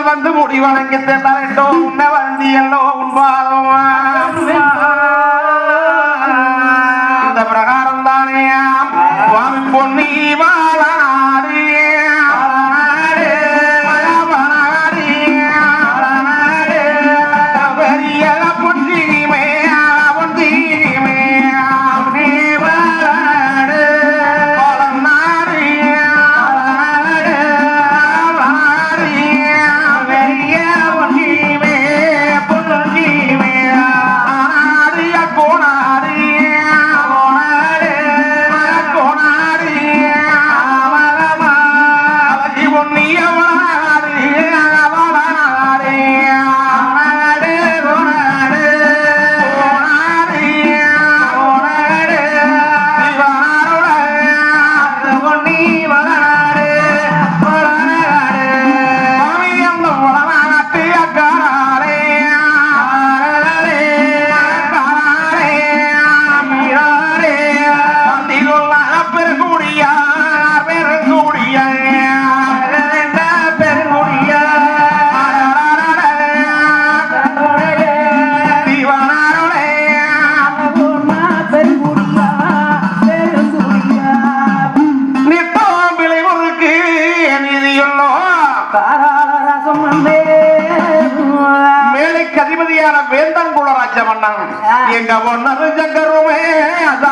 முக்கால் வந்து முடிவணங்கி வணங்கி தரட்டோ உன்னை வந்தியல்லோ உன் பாதமா. जागरूक में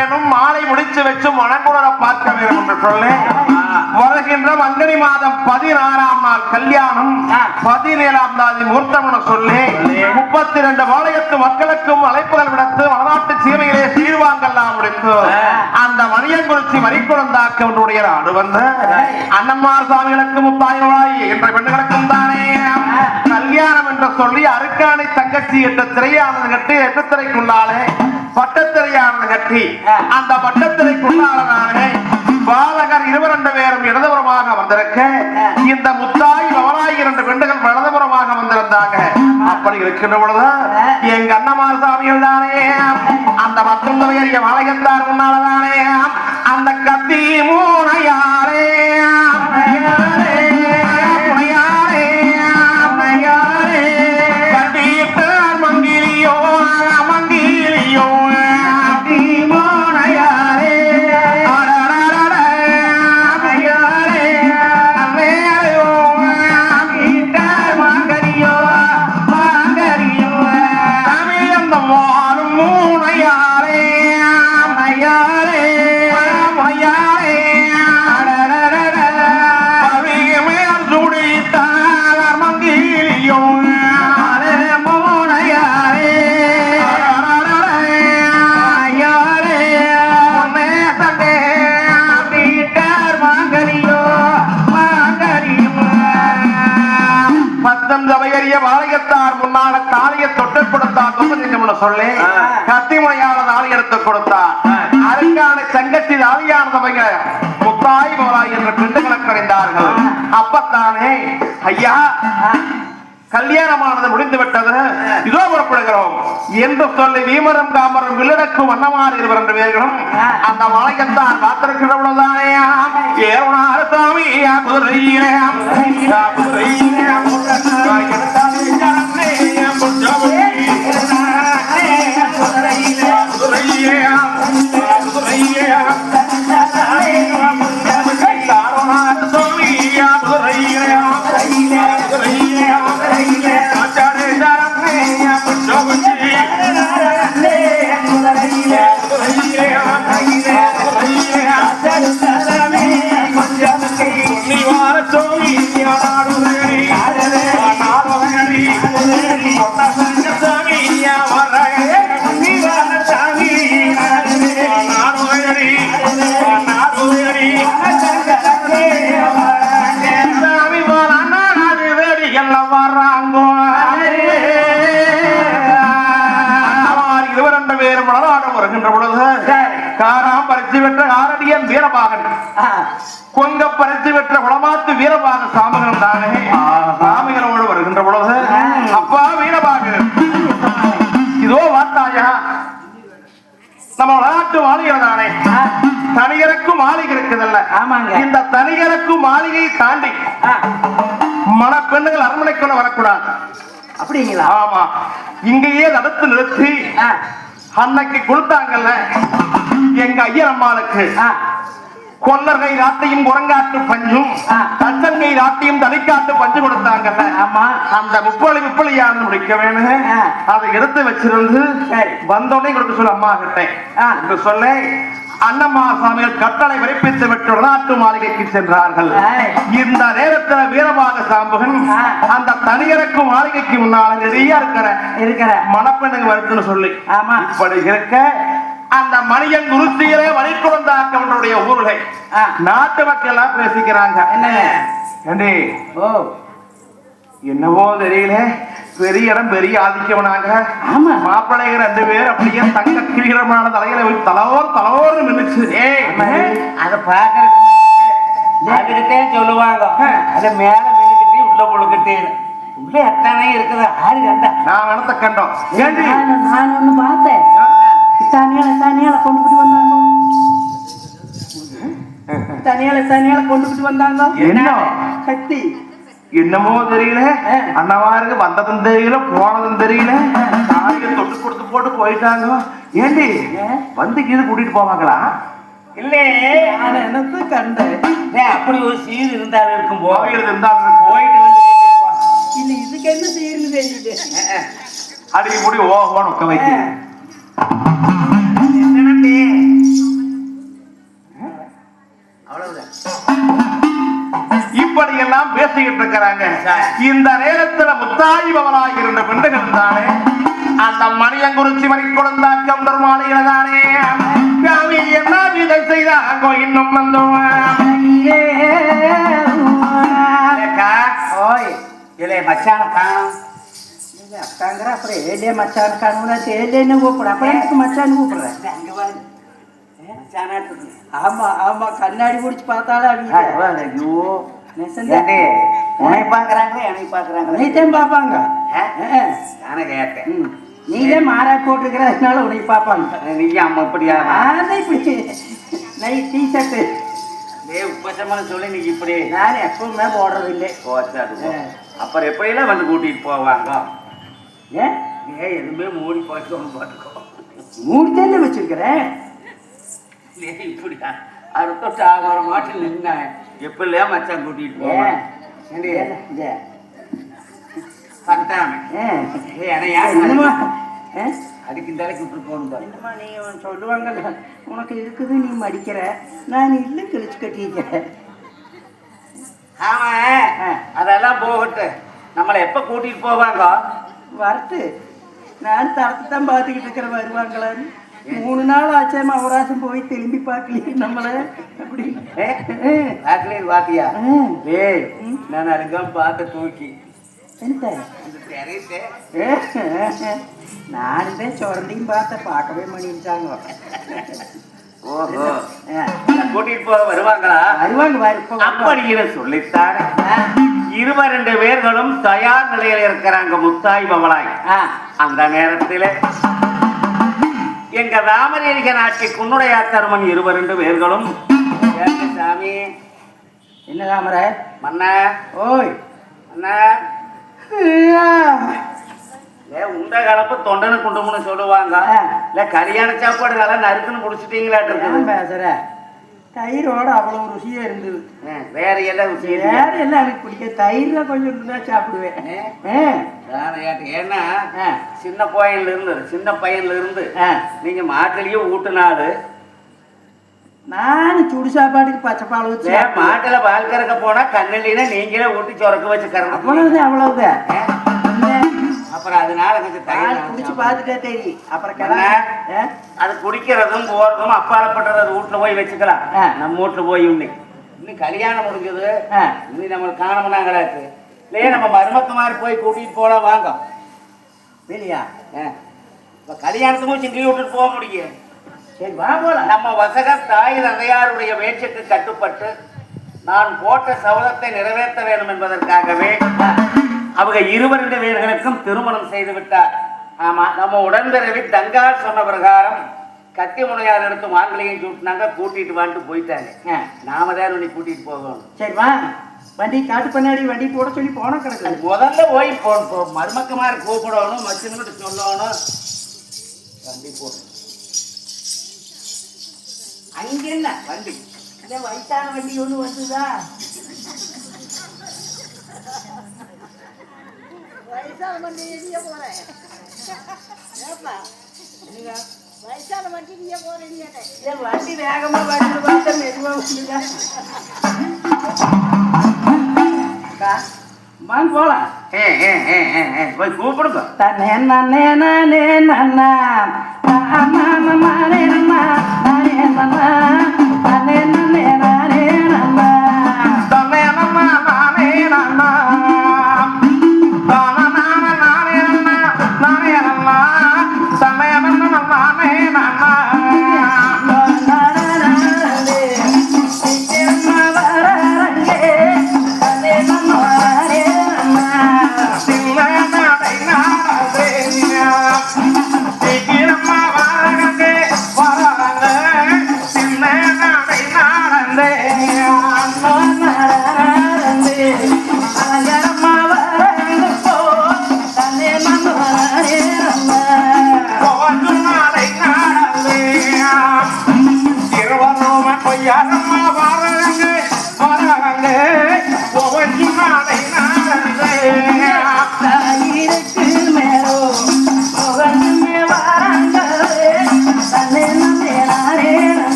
வேண்டும் மாலை முடிச்சு வச்சு மனங்குளர பார்க்க வேண்டும் என்று சொல்லி வருகின்ற மங்கனி மாதம் பதினாறாம் நாள் கல்யாணம் பதினேழாம் நாள் முகூர்த்தம் சொல்லி முப்பத்தி ரெண்டு பாளையத்து மக்களுக்கும் அழைப்புகள் விடுத்து வடநாட்டு சீமையிலே சீர்வாங்கெல்லாம் முடித்து அந்த மணியங்குறிச்சி மறிக்குழந்தாக்கவனுடைய நாடு வந்து அன்னம்மார் சுவாமிகளுக்கு முத்தாயவாய் என்ற பெண்களுக்கும் தானே கல்யாணம் என்று சொல்லி அருக்காணி தங்கச்சி என்ற திரையானது கட்டி எட்டுத்திரைக்குள்ளாலே பட்டத்திரையானது கட்டி அந்த பட்டத்திரைக்குள்ளாலே பாலகர் இருவரண்டு பேரும் இடதுபுறமாக வந்திருக்க இந்த முத்தாய் பவனாய் இரண்டு பெண்கள் வலதுபுறமாக வந்திருந்தாங்க அப்படி இருக்கின்ற பொழுது எங்க அண்ணமார் சாமிகள் தானே அந்த மற்றும் தலையறிய வாழகத்தார் முன்னாலதானே? அந்த கத்தி மூனையாரே ஐயா கல்யாணமானது முடிந்து விட்டது இதோ புறப்படுகிறோம். என்று சொல்லி வீமரம் காமரம் வில்லடக்கும் வண்ணமாறு இருவர் என்று வேர்களும் அந்த மலையத்தான் காத்திருக்கிறவனதானே பொழுதுதானே ஏவனார் சாமி குதிரையிலே. பேரும் மலராடம் வருகின்ற பொழுது காராம் பறித்து பெற்ற ஆரடியன் வீரபாகன். கொங்க பறித்து பெற்ற குளமாத்து வீரபாக சாமிகள் தானே. சாமிகளோடு வருகின்ற பொழுது அப்பா வீரபாகு. இதோ வார்த்தாயா நம்ம விளையாட்டு மாளிகை தானே. தனியருக்கும் மாளிகை இருக்குதல்ல. இந்த தனியருக்கும் மாளிகையை தாண்டி மணப்பெண்ணுகள் அரண்மனைக்குள்ள வரக்கூடாது. அப்படிங்களா? ஆமா. இங்கேயே தடுத்து நிறுத்தி அன்னைக்கு கொடுத்தாங்கல்ல? எங்க ஐயர் அம்மாளுக்கு கொல்லர்கை ராத்தையும் குரங்காட்டு பஞ்சும் ஆ. தச்சன்கை ராத்தையும் தனிக்காட்டு பஞ்சு கொடுத்தாங்கல்ல ஆமா அந்த முப்பொழி முப்பொழியானது முடிக்க வேணும். அதை எடுத்து வச்சிருந்து சரி. வந்தோடனே கொடுக்க சொல்ல அம்மா கிட்ட சொல்ல அண்ணம்மா சாமிகள் கட்டளை விரைப்பித்து விட்டு வடநாட்டு மாளிகைக்கு சென்றார்கள். இந்த நேரத்துல வீரபாக சாம்புகன். அந்த தனியருக்கு மாளிகைக்கு முன்னால நிறைய இருக்கிற இருக்கிற மணப்பெண்ணுங்க வருதுன்னு சொல்லி ஆமா இப்படி இருக்க மணியன் வழிக்குழந்தாக்கவனுடைய ஊர்களை ஆ. நாட்டு மக்கள் எல்லாம் பேசிக்கிறாங்க ஏண்டி? ஓ. என்னவோ தெரியல. பெரிய இடம் பெரிய ஆதிக்கவனாங்க ஆமா. மாப்பிள்ளைங்க ரெண்டு பேர் அப்படியே தங்க கிரீடமான தலையில தலவோர் தலவோர்னு நின்னுச்சு. ஆமா. அத பாக்குறதுக்கு அதுக்கிட்டே சொல்லுவாங்க. அத மேல மின்னுக்கிட்டே உள்ள பொழுக்கிட்டே உள்ள எத்தனை இருக்குது? ஆறு கண்டா நான் வனத்தை கண்டோம். நான் ஒண்ணு பார்த்தேன். தனியால தனியால கொண்டுகிட்டு வந்தாங்க. தனியால தனியால கொண்டுகிட்டு வந்தாங்க. என்ன? கத்தி. என்னமோ தெரியல. அண்ணவாருக்கு வந்ததும் தெரியல போனதும் தெரியல. தொட்டு கொடுத்து போட்டு போயிட்டாங்க. ஏண்டி. வந்து கீது கூட்டிட்டு போவாங்களா? இல்லே. நான் எனக்கு கண்டேன்? அப்படி ஒரு சீர் இருந்தாலும் இருக்கும் போ. கோவில் இருந்தா போயிட்டு வந்து. இல்ல இதுக்கு என்ன செய்யறது தெரியுது. அடிக்க முடி ஓகோன்னு உட்க வைக்க பேசிக்கிட்டு இருக்கிறாங்க. இந்த நேரத்துல முத்தாய் பவனாய் இருந்த பெண்டுகள் தானே? அந்த மணியங்குறிச்சி மணி கொடுந்தாக்கம் பெருமாளிகள் தானே? என்ன விதை செய்தாங்கோ இன்னும் வந்தோம் இல்லை மச்சான காணும். அக்காங்கிற அப்புறம் ஏலே மச்சான் கணுனா ஏலேன்னு கூப்பிட அப்புறம் எனக்கு மச்சான் கூப்பிடுறேன் அங்க மச்சானாட்டு. ஆமா ஆமா கண்ணாடி பிடிச்சி பார்த்தாலும் ஐயோ. உன்னை பாக்குறாங்களே என்னை பாக்குறாங்களே ஆ? ஆ. நானே கேட்டேன். நீயே மாறா போட்டிருக்கிறதுனால உன்னை பார்ப்பாங்க. நீ அம்மா இப்படியா? நான் இப்படி. நைட் டி ஷர்ட்டு உப்பசமான சொல்லி நீ இப்படி. நான் எப்பவுமே போடுறது இல்லை போச்சாடு. அப்புறம் எப்படியெல்லாம் வந்து கூட்டிட்டு போவாங்க? ஏன் ஏய் எதுவுமே மூடி போச்சு பார்த்துக்கோ மூணு தேர்ல வச்சிருக்கிறேன். டேய் இப்படியா? அடுத்த ஆகிற மாட்டு நின்னேன் எப்படியா மச்சான் கூட்டிட்டு போவான்? அதுக்கு இந்த அளவுக்கு இப்படி போகணும் என்னம்மா நீ சொல்லுவாங்கல்ல உனக்கு இருக்குது நீ மடிக்கிற. நான் இல்லை கிழிச்சு கட்டிக்கிறேன் ஆமா. அதெல்லாம் போகட்டும். நம்மளை எப்ப கூட்டிட்டு போவாங்க? வரட்டு. நான் தரத்தை தான் பார்த்துக்கிட்டு இருக்கிறேன் வருவாங்களான்னு மூணு நாள் ஆச்சாம அவராசம் போய் திரும்பி பார்க்கலையே நம்மளை? அப்படி. ஏ வாக்கலே வாத்தியா. டேய் நான் அதுக்காக பார்த்த தூக்கி. என்ன நானுமே சுரண்டையும் பார்த்த பார்க்கவே பண்ணிட்டாங்க ஓஹோ. கூட்டிட்டு போக வருவாங்களா? வருவாங்க. அப்படிங்கிற சொல்லித்தானே. இருவர் ரெண்டு பேர்களும் தயார் நிலையில இருக்கிறாங்க முத்தாய் பவளாய் அந்த நேரத்தில் எங்க ராமரேரிக நாட்டி குன்னுடைய தருமன் இருவர் ரெண்டு பேர்களும். சாமி? என்ன தாமர? மன்ன? ஓய் மன்ன? உண்ட கலப்பு தொண்டனை குண்டுமுன்னு சொல்லுவாங்க. இல்ல கல்யாண சாப்பாடு நல்லா நறுக்குன்னு குடிச்சிட்டீங்களாட்டு பேசுற தயிரோட அவ்வளவு ருசியா இருந்தது. வேற எல்லாம் விஷயம் வேற எல்லாம் எனக்கு பிடிக்க தயிர்ல கொஞ்சம் இருந்தா சாப்பிடுவேன். ஏன்னா சின்ன பையன்ல இருந்து சின்ன பையன்ல இருந்து ஆ. நீங்க மாட்டிலேயே ஊட்டுனாலு நானும் சுடு சாப்பாட்டுக்கு பச்சை பால் வச்சு மாட்டுல பால் கறக்க போனா கண்ணிலினா நீங்களே ஊட்டி சொரக்க வச்சு கறக்க அவ்வளவுதான் அவ்வளவுதான். அப்புறம் அதனால கொஞ்சம் தயிர் குடிச்சு. பார்த்துட்டே தெரியும் அப்புறம். கிளம்ப? அது குடிக்கிறதும் போறதும் அப்பாலப்பட்டது அது வீட்டுல போய் வச்சுக்கலாம். நம்ம வீட்டுல போய் இன்னைக்கு இன்னும் கல்யாணம் முடிஞ்சது. இன்னும் நம்மளுக்கு காணமுனாங்களாச்சு இல்லையே நம்ம மருமக்கு மாதிரி போய் கூட்டிட்டு போலாம் வாங்க ஆ. இப்ப கல்யாணத்துக்கும் சிங்கி விட்டுட்டு போக முடியும் சரி வா போலாம் நம்ம வசக தாய் தந்தையாருடைய வேட்சைக்கு கட்டுப்பட்டு நான் போட்ட சபதத்தை நிறைவேற்ற வேண்டும் என்பதற்காகவே அவங்க இருவருடைய வீர்களுக்கும் திருமணம் செய்து விட்டார். ஆமா நம்ம உடன்பிறவி தங்கால் சொன்ன பிரகாரம் கத்தி முனையார் எடுத்து மாங்கலையும் சூட்டினாங்க கூட்டிட்டு வந்துட்டு போயிட்டாங்க. நாம தான் உன்னை கூட்டிட்டு போகணும். சரி வா வண்டி காட்டு பண்ணாடி வண்டி போட சொல்லி போன கிடக்குது முதல்ல போய் போ போ- மருமக்கமாரி கூப்பிடணும் மச்சினுக்கிட்ட சொல்லணும். வண்டி போ. அங்க என்ன வண்டி வயசான வண்டி ஒண்ணு வந்துதா? வயசான வண்டி நீங்க போறேன் ஏப்பா வயசான வண்டி நீங்க போறீங்க வண்டி வேகமா வந்து பார்த்தா மெதுவா வந்துதா அக்கா, வாங்க போலாம் ஏ ஏ ஏ ஏ ஏ போய் கூப்பிடுங்க தன்னே நன்னே நானே நன்னா நானே நன்னா நானே நன்னா தன்னே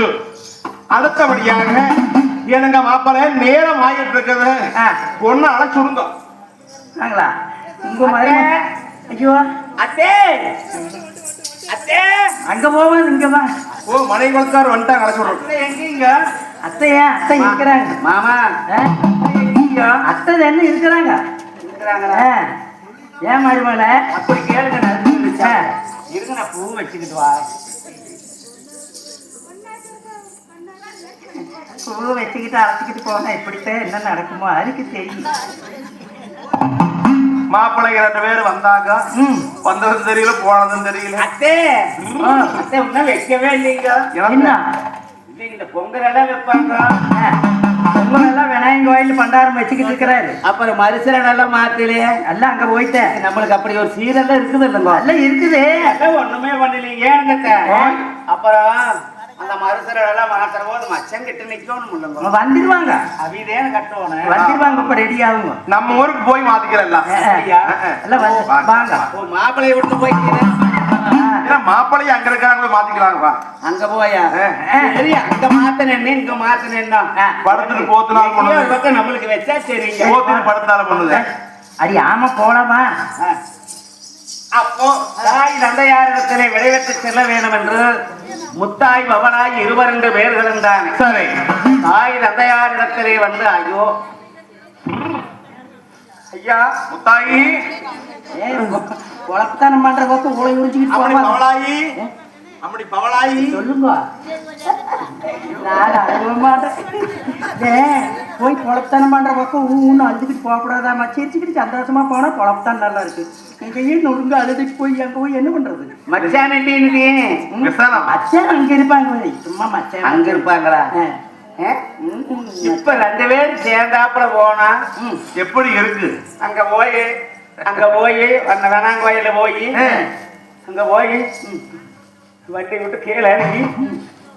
முடிச்சு அடுத்தபடியாக எனக்கு மாப்பிள்ளை நேரம் ஆகிட்டு இருக்குது ஒன்னு அழைச்சுடுங்க உங்க மருமக ஐயோ. அத்தே. அத்தே. அங்க போவாது இங்க வா. ஓ மணிக்குளத்தார் வந்துட்டாங்க அழைச்சுடுறோம் எங்கீங்க? அத்தையா அத்தை இருக்கிறாங்க. மாமா. அத்தை என்ன இருக்கிறாங்க? இருக்கிறாங்களா. ஏன் மருமகள? அப்படி கேளுங்க. இருங்க நான் பூ வச்சுக்கிட்டு வா. பூ வச்சுக்கிட்டு அழைச்சிக்கிட்டு போனா இப்படித்தான் என்ன நடக்குமோ அதுக்கு தெரியும். மாப்பிள்ளை ரெண்டு பேர் வந்தாங்க. வந்ததும் தெரியல போனதும் தெரியல. அத்தே அத்தை வைக்கவே இல்லைங்க. என்ன? இந்த பொங்கல் எல்லாம் வைப்பாங்க. பொங்கல் எல்லாம் விநாயகர் கோயில் பண்டாரம் வச்சுக்கிட்டு இருக்கிறாரு. அப்புறம் மறுசில நல்லா மாத்தலையே எல்லாம் அங்க போயிட்டேன். நம்மளுக்கு அப்படி ஒரு சீரெல்லாம் இருக்குது இல்லைங்க. எல்லாம் இருக்குது. ஒண்ணுமே பண்ணலீங்க. அத்தை? அப்புறம் அந்த மறுசில எல்லாம் மாத்துற போது மச்சம் கிட்ட நிக்கணும் இல்லைங்க. வந்துடுவாங்க அவிதேன்னு கட்டணும் வந்துடுவாங்க இப்ப ரெடி ஆகுங்க. நம்ம ஊருக்கு போய் வந்து வாங்க. ஓ மாப்பிள்ளைய விட்டு போய்க்கிறேன் ஆ. மாப்பிள்ளைய அங்க இருக்கிறாங்க போய் மாத்திக்கலாங்க அங்க போயா? சரி அங்க மாத்தனேன்னு இங்க மாத்தனேன்னா படுத்துட்டு போத்துனாலும் பண்ணுது நம்மளுக்கு வச்சா சரிங்க. போத்துட்டு படுத்தாலும் பண்ணுது அடி ஆமா போலாமா. அப்போ தாய் தந்தையாரிடத்திலே விடைபெற்று செல்ல வேண்டும் என்று முத்தாய் பவனாய் இருவரண்டு பேர்களும் தான் சரி. தாய் தந்தையாரிடத்திலே வந்து ஐயோ ஐயா முத்தாயி. ஏ குழப்பத்தானம் பண்ற உறிஞ்சிக்கிட்டு அப்படி போவாங்க பவளாயி அப்படி பவளாயி. சொல்லுங்க. நான் அழுக மாட்டேன். போய் குழப்பத்தானம் பண்ற பக்கம் ஊன்னு அழுதுகிட்டு போகக்கூடாதாம்மா சிரிச்சுக்கிட்டு சந்தோஷமா போனா குழப்பத்தான் நல்லா இருக்கு. எங்கேயே நொறுங்க அழுதுட்டு போய் அங்க போய் என்ன பண்றது? மச்சான் மச்சான் அங்க இருப்பாங்க. சும்மா மச்சான். அங்க இருப்பாங்களா? இப்ப ரெண்டு பேரும் சேர்ந்தாப்புல போனா. எப்படி இருக்கு? அங்க போய் அங்க போய் அந்த வேணாங்கோயில போய். அங்க போய் வண்டி விட்டு கீழே இறங்கி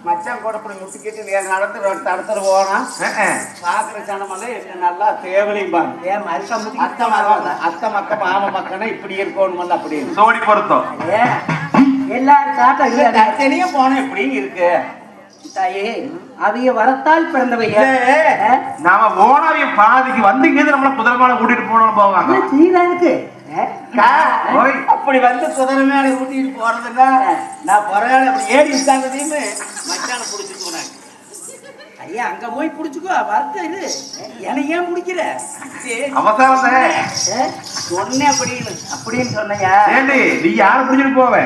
மச்சான் கூட இப்படி முட்டிக்கிட்டு நேரம் நடந்து தடுத்துட்டு போனா அஹ், அஹ். பாக்குற ஜனமெல்லாம் என்ன நல்லா தேவலையும்பாங்க ஏன் மறுக்கா முதுகிட்டு அத்தை மக்கம் அத்தை மக்கம் மாம மக்கம்னா இப்படி இருக்கணுமல்ல அப்படி இருக்கு. சோடி பொருத்தம் ஏ, எல்லாரும் காட்ட இல்ல தனித்தனியா போனா எப்படி இருக்கு தாயே அவைய வரத்தால் பிறந்தவைய. நாம போனாவிய பாதிக்கு வந்து இங்க நம்மள குதிரமான கூட்டிட்டு போனோம் போவாங்க சீரா இருக்கு. அப்படி வந்து குதிரை மேல கூட்டிட்டு போறதுன்னா நான் பொறையால அப்படி ஏறி உட்கார்ந்ததையுமே மச்சான புடிச்சிட்டு போனாங்க. ஐயா அங்க போய் புடிச்சுக்கோ வரத்த இது. என்னை ஏன் பிடிக்கிற? அவசரம் சொன்னேன் அப்படின்னு. அப்படின்னு சொன்னையா? நீ யார புடிச்சிட்டு போவ?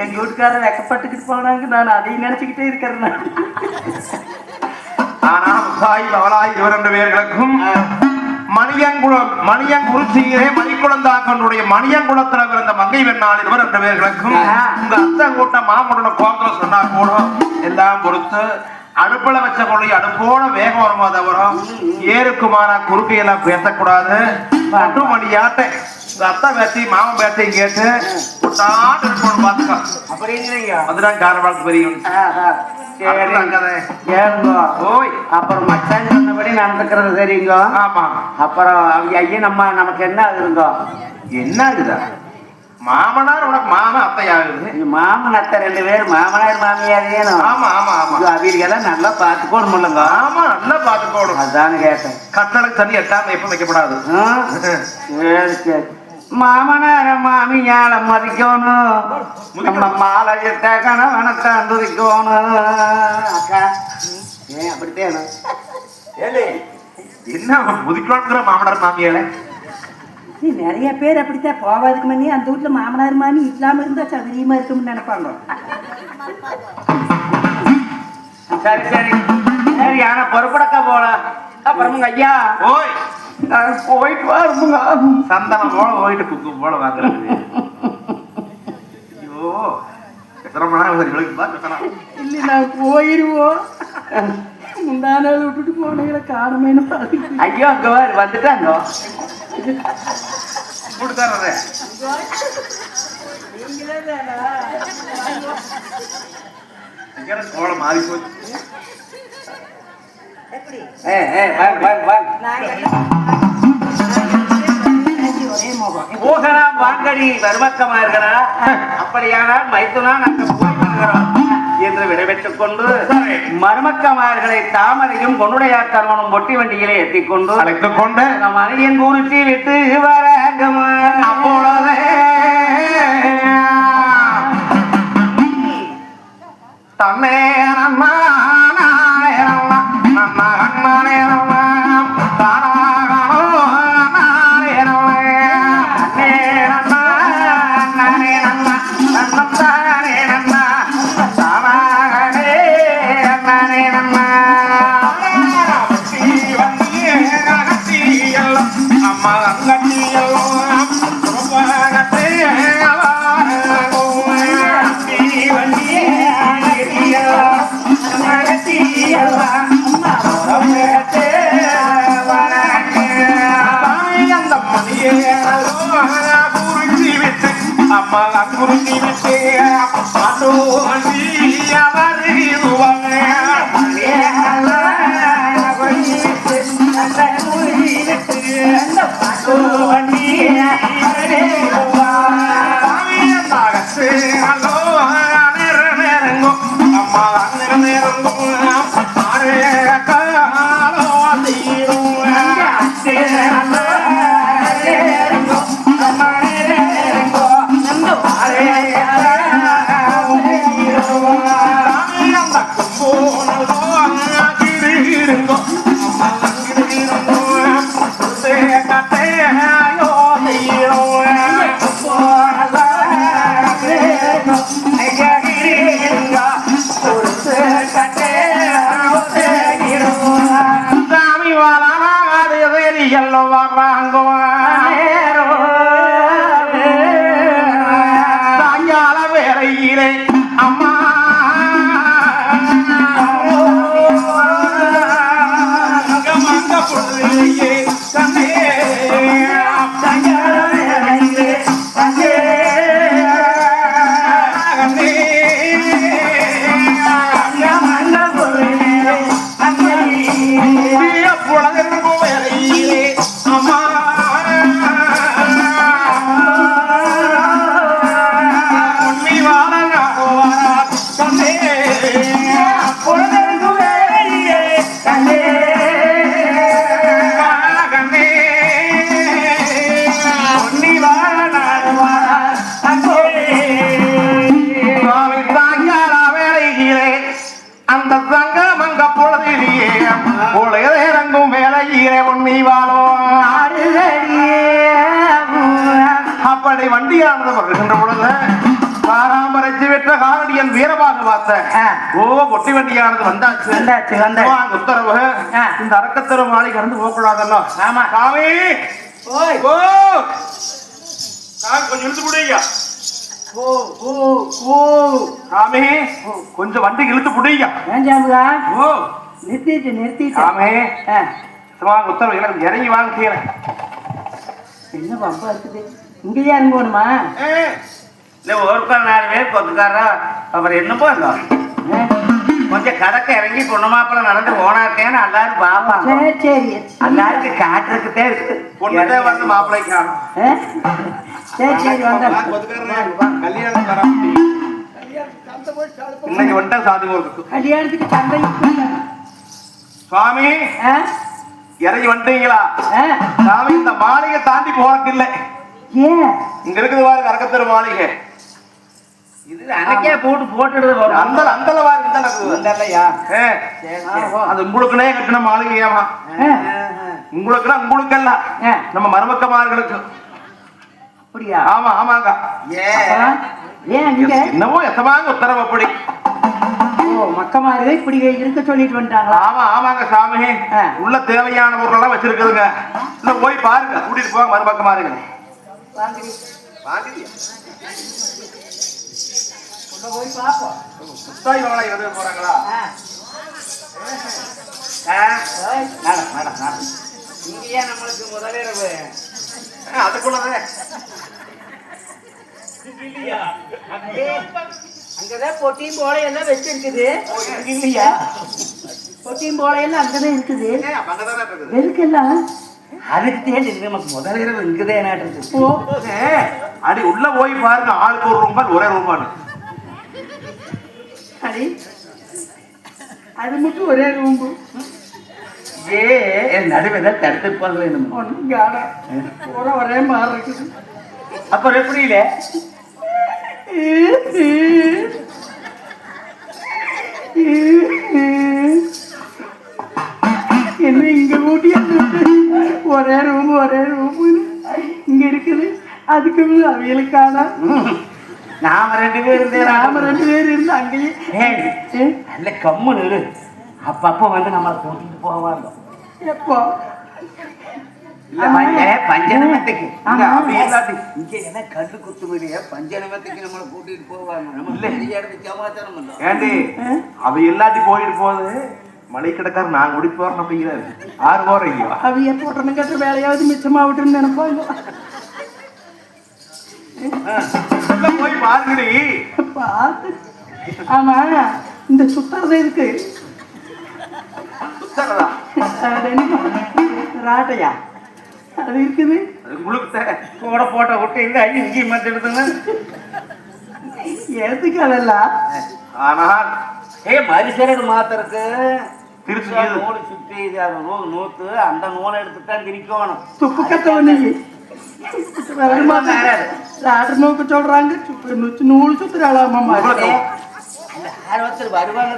எங்க வீட்டுக்காரர் வெக்கப்பட்டுக்கிட்டு போனாங்க. நான் அதையும் நினைச்சுக்கிட்டே இருக்கிறேன். ஆனா முத்தாய் பவளாய் இவர் ரெண்டு பேர்களுக்கும் மணியங்குளம் மணியங்குறிச்சியிலே மணிக்குளந்தாக்கனுடைய மணியங்குளத்துல பிறந்த மங்கை வெண்ணாள் இவர் ரெண்டு பேர்களுக்கும் உங்க அத்தை கூட்ட மாமுடன கோபத்துல சொன்னா கூட எல்லாம் பொறுத்து அடுப்புல வச்ச கொள்ளி அடுப்போட வேகம் வருமா தவிர ஏறுக்குமாரா குறுக்கு எல்லாம் பேசக்கூடாது. மணியாட்ட. அத்தை பேத்தி மாமன் பேத்தையும் கேட்டு ஒட்டாட்டு இருக்கணும் பாத்துக்கோ அப்படிங்கிறீங்க அதுதான் காரணம் பெரிய ஆஹா, சரி. அதுதான் கதை. ஏறுங்க ஓய். அப்புறம் மச்சான் சொன்னபடி நடந்துக்கிறது சரிங்க ஆமா. அப்புறம் அவங்க ஐயா நம்ம நமக்கு என்ன ஆகுதுங்க என்ன ஆகுதா? மாமனார் உனக்கு மாமன் அத்தையாகுது. மாமன் அத்தை ரெண்டு பேர் மாமனார் மாமியார் வேணும். ஆமா ஆமா ஆமா. அவீர்களெல்லாம் நல்லா பார்த்துக்கணும் இல்லைங்க ஆமா நல்லா பாத்துக்கோணும் அதானு கேட்டேன். கட்டளைக்கு தண்ணி எட்டாம எப்ப வைக்கப்படாது? சரி சரி. மாமனார மாமியால மதிக்கணும் நம்ம மாலையிட்ட கணவனத்தை அனுபவிக்கணும் அக்கா ஏன் அப்படித்தேனு என்ன முதிக்கணுங்கிற மாமனார் மாமியால நீ நிறைய பேர் அப்படித்தான் போவாதுக்கு மணி அந்த வீட்டுல மாமனார் மாமி இல்லாம இருந்தா சௌகரியமா இருக்கும்னு நினைப்பாங்க சரி சரி. சரி ஆனா பொறுப்படக்கா போலாம். அப்புறம் ஐயா. ஓய். போயிட்டு வருமுங்க சந்தனம் போல போயிட்டு குக்கு போல வாங்குறது. ஐயோ எத்தனை மணி நேரம் பேசலாம். இல்ல நான் போயிருவோம். முந்தான விட்டுட்டு போனீங்கள பாருங்க ஐயோ அங்க வந்துட்டாங்க. கோலம் மாறி போச்சு. வருமக்கமார்களா அப்படியானால் மைத்துனா நாங்கள் என்று விடைபெற்றுக் கொண்டு மருமக்கமார்களை தாமரையும் பொன்னுடையார் கருவனும் பொட்டி வண்டியிலே ஏற்றிக் கொண்டு அழைத்துக் கொண்டு மனையன் குறிச்சி விட்டு வரங்கமா அப்பொழுதே. தன்னே Yeah. 거. வீரபாக பார்த்த ஆ. ஓ பொட்டி வண்டியானது வந்தாச்சு. வந்தாச்சு, வந்தாச்சு. உத்தரவு. இந்த அரக்கத்தரு மாலை கடந்து போகக்கூடாதല്ലോ ஆமா. சாமி! ஓய். ஓ! சாமி கொஞ்சம் இழுத்து புடிங்க. ஓ ஓ ஓ. சாமி கொஞ்சம் வண்டி இழுத்து புடிங்க. ஏன் ஜாமுகா ஓ. நிறுத்திட்டு நிறுத்திட்டு. சாமி. வாங்க உத்தரவு எனக்கு இறங்கி வாங்க கீழே. என்ன பம்பா இருக்குது இங்கேயா இறங்கணுமா இல்ல ஒருக்கால் நாலு பேர் கொத்துக்காரா அப்புறம் என்னப்போ இருந்தோம் ஆ, கொஞ்சம் கடக்க இறங்கி பொண்ணு மாப்பிள்ள நடந்து போனாட்டேன்னு எல்லாரும் பாப்பாங்க சரி சரி. எல்லாருக்கும் காட்டுறதுக்கே இருக்கு. பொண்ணுதே வந்து மாப்பிள்ளை காணும். ஆ? சரி சரி வந்தேன் கல்யாணம் வர இன்னைக்கு வந்துட்டா சாதி இருக்கு. கல்யாணத்துக்கு சந்தை சுவாமி ஆ? இறங்கி வந்துட்டீங்களா? சாமி இந்த மாளிகை தாண்டி போறதுக்கு இல்லை. ஏன்? இங்க இருக்குது பாருங்க அரக்கத்தரு மாளிகை. இது அன்னைக்கே போட்டு போட்டுடுது வரும். அந்த அந்தல பாருங்க இந்த இருக்குது. இல்லையா ஏ, அது உங்களுக்குனே கட்டின மாளிகையாமா ஆ, உங்களுக்குன்னா உங்களுக்கெல்லாம். நம்ம மருமக்கமார்களுக்கு. அப்படியா? ஆமா ஆமாங்க. ஏன் என்னவோ எத்தமாங்க உத்தரவு அப்படி? ஓ மக்கமாரு இப்படி இருக்க சொல்லிட்டு வந்துட்டாங்களா? ஆமா ஆமாங்க சாமி. உள்ள தேவையான பொருள் எல்லாம் வச்சிருக்குதுங்க. இல்ல போய் பாருங்க கூட்டிட்டு போங்க மறுபக்கமாருங்க வாங்குறியா போய் பாப்போம் புத்தாய் வாழை வந்து போறாங்களா? ஆ, நட நட நட இங்கேயே நம்மளுக்கு முதலிரவு ஆ, அதுக்குள்ளதே அங்கதான் பொட்டியும் போலையெல்லாம் வச்சிருக்குது. இல்லையா? பொட்டியும் போலையெல்லாம் அங்கதான் இருக்குது. எதுக்கெல்லாம்? அதுக்கு தேடி நமக்கு முதலிரவு இங்குதே நாட்டு ஓ. ஏ, அடி உள்ள போய் பாருங்க ஆளுக்கு ஒரு ரூபாய் ஒரே ரூபாய் அடி அது மட்டும் ஒரே ரூம்பு ஏ என் நடுவில் தடுத்து போகல நம்ம ஒன்றும் காண பூரா ஒரே மாதிரி இருக்குது அப்புறம் எப்படி இல்லை என்ன இங்க ஊட்டி ஒரே ரூம் ஒரே ரூம் இங்க இருக்குது அதுக்கு அவியலுக்கான நாம ரெண்டு பேரும் இருந்தேன் நாம ரெண்டு பேர் இருந்து அங்கேயே நல்ல கம்முன்னு இரு. அப்பப்போ வந்து நம்மளை கூட்டிட்டு போவாங்க எப்போ? இல்ல, பஞ்ச- பஞ்சநமத்துக்கு ஆமா. அப்படி இல்லாட்டி இங்க என்ன கண்டு குத்து முடிய பஞ்சநமத்துக்கு நம்மளை கூட்டிட்டு போவாங்க நம்ம பெரிய இடத்துக்கு சமாச்சாரம் ஏண்டி அவ எல்லாட்டி போயிட்டு போகுது. மலை கிடக்காரு நான் குடி போறேன் அப்படிங்கிறாரு. ஆறு இல்லையா அவிய போட்டணும் கட்டுற வேலையாவது மிச்சமாகட்டும்னு நினைப்பாங்க. உள்ள போய் பாருங்கடி பார்த்து. ஆமா இந்த சுத்தறது இருக்கு சுத்தறதா? ராட்டையா? அது இருக்குது? தே- கூட போட்ட விட்டு இந்த ஐயோ இங்கேயும் மாத்திடுதுங்க எதுக்கு அதெல்லாம்? ஆனால் ஏ மனுஷனுக்கு மாத்திருக்கு திருச்சி நூல் சுத்தி இது அது நூல் நூத்து அந்த நூலை எடுத்து தான் திரிக்கணும் துப்பு கத்தவனி ராட்டை நோக்க சொல்றாங்க நூச்சு நூறு சுத்துறாளாமா ஆர்வத்தில் வருவாங்க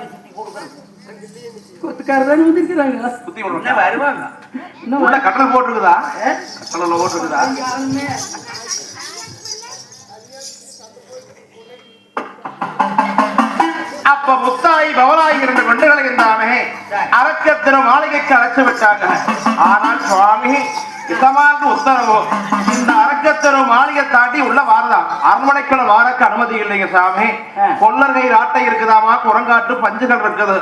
கொத்துக்காரதான் வந்துருக்குறாங்க என்ன. வருவாங்க இன்னும் கட்டல் போட்டுருக்குதா யாருமே அப்ப முத்தாய் பவனாய் இரண்டு பெண்டுகளை இருந்தாமே அரக்கத்திரு மாளிகைக்கு அழைச்சு விட்டாங்க ஆனால் சுவாமி இதமாக உத்தரவு. இந்த அரக்கத்திரு மாளிகை தாண்டி உள்ள வாரதா. அரண்மனைக்குள்ள வாரக்கு அனுமதி இல்லைங்க சாமி. ஆ. கொல்லர்கை ராட்டை இருக்குதாமா? குரங்காட்டு பஞ்சுகள் இருக்குது.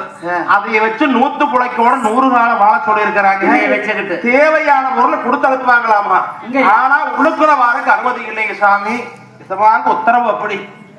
அதை வச்சு நூத்து புழைக்கோட நூறு காலம் வாழ சொல்லி இருக்கிறாங்க. தேவையான பொருளை கொடுத்து அனுப்புவாங்களாமா. ஆனா உள்ளுக்குள்ள வாரக்கு அனுமதி இல்லைங்க சாமி. இதமாக உத்தரவு அப்படி.